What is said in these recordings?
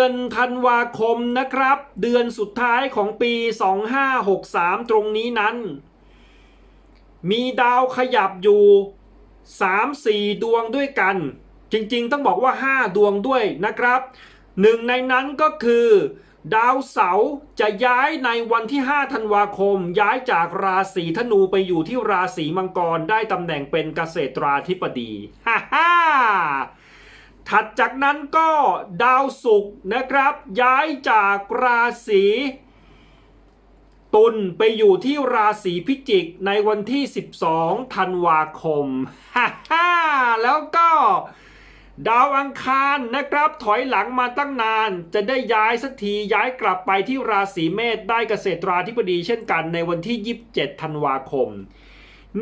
อนธันวาคมนะครับ เดือนสุดท้ายของปี 2563 ตรงนี้นั้น มีดาวขยับอยู่ 3-4 ดวงด้วยกัน จริงๆ ต้องบอกว่า 5 ดวงด้วยนะครับหนึ่งในนั้นก็คือ ดาวเสาร์จะย้ายในวันที่ 5 ธันวาคม ย้ายจากราศีธนูไปอยู่ที่ราศีมังกรได้ตำแหน่งเป็นเกษตราธิบดีฮ่าฮ่า ถัดจากนั้นก็ดาวศุกร์นะครับ ย้ายจากราศีตุลไปอยู่ที่ราศีพิจิกในวันที่ 12 ธันวาคมฮ่าฮ่าแล้วก็ดาวอังคารนะครับ ถอยหลังมาตั้งนาน จะได้ย้ายสักทีย้ายกลับไปที่ราศีเมษได้เกษตราธิบดีเช่นกันในวันที่ 27 ธันวาคม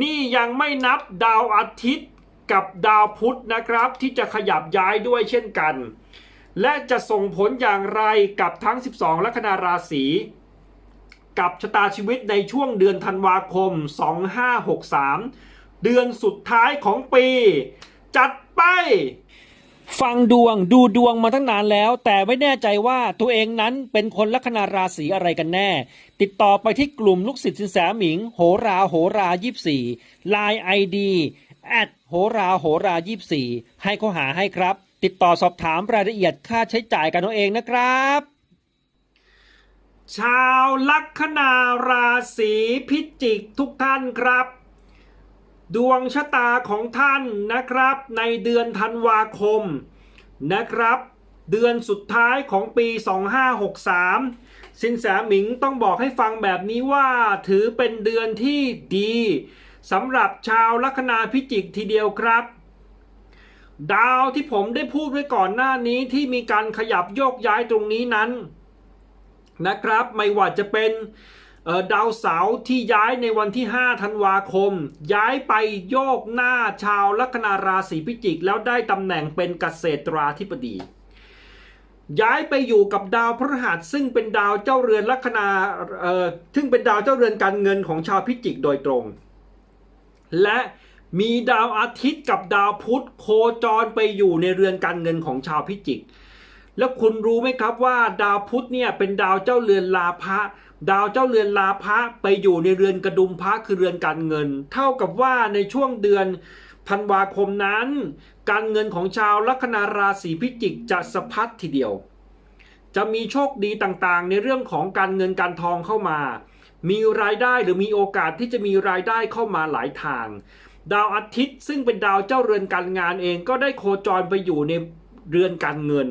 นี่ยังไม่นับดาวอาทิตย์ กับดาวพุธนะครับที่จะขยับย้ายด้วยเช่นกัน และจะส่งผลอย่างไรกับทั้ง 12 ลัคนาราศีกับชะตาชีวิตในช่วงเดือนธันวาคม 2563 เดือนสุดท้ายของปี จัดไป ฟังดวงดูดวงมาตั้งนานแล้ว แต่ไม่แน่ใจว่าตัวเองนั้นเป็นคนลัคนาราศีอะไรกันแน่ ติดต่อไปที่กลุ่มลูกศิษย์สินแสหมิง โหราโหรา 24 Line ID แอด โหราโหรา24ให้เขาหาให้ครับ ติดต่อสอบถามรายละเอียดค่าใช้จ่ายกันเอาเองนะครับ ชาวลัคนาราศีพิจิกทุกท่านครับ ดวงชะตาของท่านนะครับ ในเดือนธันวาคมนะครับ เดือนสุดท้ายของปี 2563 สินแสหมิงต้องบอกให้ฟังแบบนี้ว่าถือเป็นเดือนที่ดี สำหรับชาวลัคนาพิจิกทีเดียวครับ ดาวที่ผมได้พูดไว้ก่อนหน้านี้ที่มีการขยับโยกย้ายตรงนี้นั้นนะครับ ไม่ว่าจะเป็นดาวเสาร์ที่ย้ายในวันที่ 5 ธันวาคม ย้ายไปโยกหน้าชาวลัคนาราศีพิจิก แล้วได้ตำแหน่งเป็นเกษตราธิบดี ย้ายไปอยู่กับดาวพฤหัสซึ่งเป็นดาวเจ้าเรือนลัคนาซึ่งเป็นดาวเจ้าเรือนการเงินของชาวพิจิกโดยตรง และมีดาวอาทิตย์กับดาวพุธโคจรไปอยู่ในเรือนการเงินของชาวพิจิก แล้วคุณรู้ไหมครับว่า ดาวพุธเนี่ยเป็นดาวเจ้าเรือนลาภะดาวเจ้าเรือนลาภะไปอยู่ในเรือนกระดุมพระคือเรือนการเงิน เท่ากับว่าในช่วงเดือนธันวาคมนั้น การเงินของชาวลัคนาราศีพิจิกจะสะพัดทีเดียว จะมีโชคดีต่างๆ ในเรื่องของการเงินการทองเข้ามา มีรายได้หรือมีโอกาสที่จะมีรายได้เข้ามาหลายทาง ดาวอาทิตย์ซึ่งเป็นดาวเจ้าเรือนการงานเองก็ได้โคจรไปอยู่ในเรือนการเงิน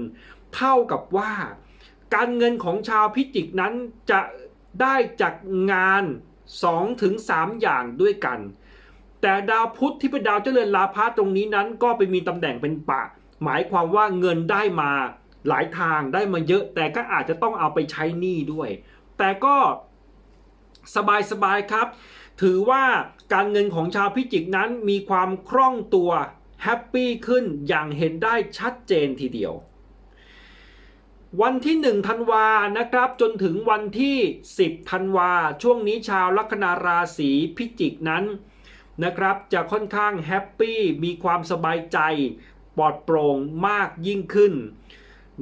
เท่ากับว่า การเงินของชาวพิจิกนั้นจะได้จากงาน2ถึง3อย่างด้วยกัน แต่ดาวพุธที่เป็นดาวเจริญลาภะตรงนี้นั้นก็ไปมีตำแหน่งเป็นปะ หมายความว่าเงินได้มาหลายทางได้มาเยอะ แต่ก็อาจจะต้องเอาไปใช้หนี้ด้วย แต่ก็ สบายๆครับ ถือว่าการเงินของชาวพิจิกนั้นมีความคล่องตัวแฮปปี้ขึ้นอย่างเห็นได้ชัดเจนทีเดียว วันที่1ธันวานะครับ จนถึงวันที่ 10ธันวา ช่วงนี้ชาวลัคนาราศีพิจิกนั้นนะครับ จะค่อนข้างแฮปปี้มีความสบายใจปลอดโปร่งมากยิ่งขึ้น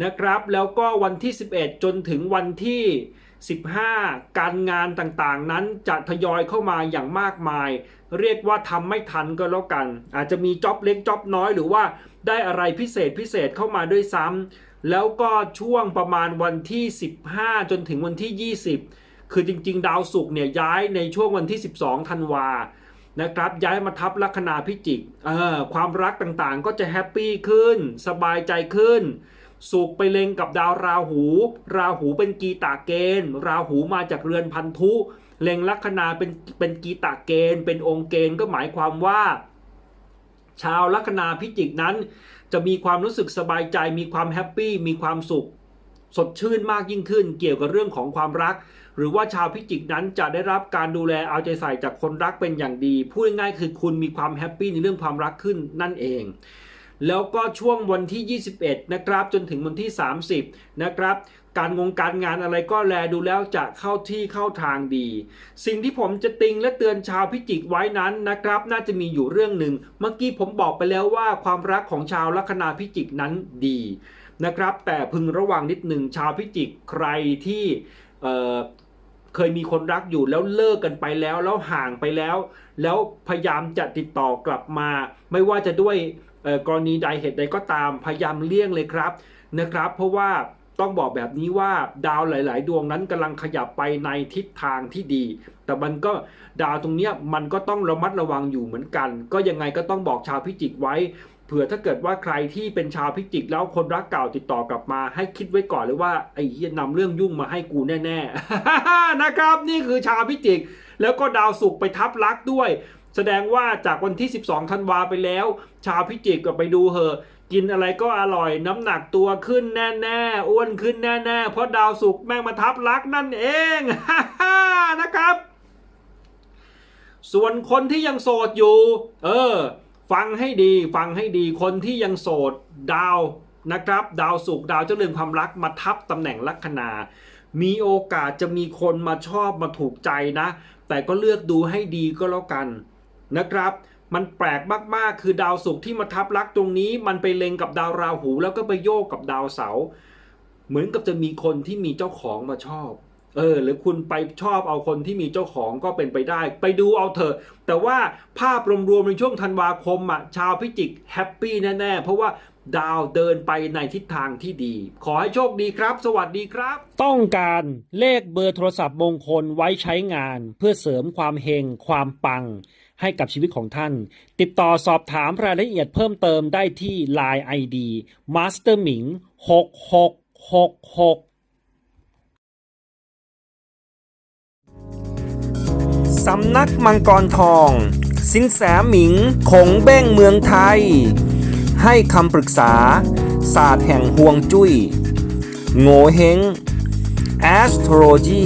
นะครับ แล้วก็วันที่ 11 จนถึงวันที่ 15การงานต่างๆ นั้นจะทยอยเข้ามาอย่างมากมาย เรียกว่าทำไม่ทันก็แล้วกัน อาจจะมีจ็อบเล็กจ็อบน้อยหรือว่าได้อะไรพิเศษพิเศษเข้ามาด้วยซ้ำแล้วก็ช่วงประมาณวันที่ 15 จนถึงวันที่ 20 คือจริง ๆ ดาวศุกร์เนี่ยย้ายในช่วงวันที่ 12 ธันวานะครับย้ายมาทับลัคนาพิจิกเออความรักต่างๆ ก็จะแฮปปี้ขึ้น สบายใจขึ้น สุขไปเล็งกับดาวราหู ราหูเป็นกีตาเกณฑ์ ราหูมาจากเรือนพันธุ เล็งลัคนาเป็นเป็นกีตาเกณฑ์ เป็นองค์เกณฑ์ก็หมายความว่า ชาวลัคนาพิจิกนั้น จะมีความรู้สึกสบายใจ มีความแฮปปี้ มีความสุข สดชื่นมากยิ่งขึ้น เกี่ยวกับเรื่องของความรัก หรือว่าชาวพิจิกนั้นจะได้รับการดูแลเอาใจใส่จากคนรักเป็นอย่างดี พูดง่ายๆคือคุณมีความแฮปปี้ในเรื่องความรักขึ้นนั่นเอง แล้วก็ช่วงวันที่ 21 นะครับ จนถึงวันที่ 30 นะครับ การงงการงานอะไรก็แลดูแล้วจะเข้าที่เข้าทางดี สิ่งที่ผมจะติงและเตือนชาวพิจิกไว้นั้นนะครับ น่าจะมีอยู่เรื่องหนึ่ง เมื่อกี้ผมบอกไปแล้วว่าความรักของชาวลัคนาพิจิกนั้นดีนะครับ แต่พึงระวังนิดหนึ่งชาวพิจิกใครที่เเคยมีคนรักอยู่แล้วเลิกกันไปแล้วแล้วห่างไปแล้ว แล้วพยายามจะติดต่อกลับมา ไม่ว่าจะด้วย กรณีใดเหตุใดก็ตามพยายามเลี่ยงเลยครับนะครับ เพราะว่าต้องบอกแบบนี้ว่าดาวหลาย ๆ ดวงนั้นกำลังขยับไปในทิศทางที่ดี แต่มันก็ดาวตรงเนี้ยมันก็ต้องระมัดระวังอยู่เหมือนกัน ก็ยังไงก็ต้องบอกชาวพิจิกไว้เผื่อถ้าเกิดว่าใครที่เป็นชาวพิจิกแล้วคนรักเก่าติดต่อกลับมาให้คิดไว้ก่อนเลยว่าไอ้เหี้ยนำเรื่องยุ่งมาให้กูแน่ ๆ นะครับ นี่คือชาวพิจิก แล้วก็ดาวศุกร์ไปทับลักด้วย แสดงว่าจากวันที่ 12ธันวาไปแล้ว ชาวพิจิกก็ไปดูเหอะกินอะไรก็อร่อยน้ำหนักตัวขึ้นแน่ๆอ้วนขึ้นแน่ๆเพราะดาวศุกแม่งมาทับลักนั่นเองนะครับ ส่วนคนที่ยังโสดอยู่ เออ ฟังให้ดีฟังให้ดีคนที่ยังโสดดาวนะครับ ดาวศุกดาวเจ้าเรือนความรักมาทับตำแหน่งลัคนามีโอกาสจะมีคนมาชอบมาถูกใจนะ แต่ก็เลือกดูให้ดีก็แล้วกัน นะครับ มันแปลกมากๆ คือดาวศุกร์ที่มาทับลักตรงนี้ มันไปเล็งกับดาวราหูแล้วก็ไปโยกกับดาวเสาร์เหมือนกับจะมีคนที่มีเจ้าของมาชอบเออหรือคุณไปชอบเอาคนที่มีเจ้าของก็เป็นไปได้ ไปดูเอาเถอะ แต่ว่าภาพรวมๆในช่วงธันวาคมอะชาวพิจิกแฮปปี้แน่ ๆ เพราะว่าดาวเดินไปในทิศทางที่ดี ขอให้โชคดีครับ สวัสดีครับ ต้องการเลขเบอร์โทรศัพท์มงคลไว้ใช้งาน เพื่อเสริมความเฮงความปัง ให้กับชีวิตของท่าน ติดต่อสอบถามรายละเอียดเพิ่มเติมได้ที่ Line ID Master Ming 6666สำนักมังกรทอง สินแสหมิงคงเบ้งเมืองไทย ให้คำปรึกษา ศาสตร์แห่งห่วงจุย้ย โงเฮง astrology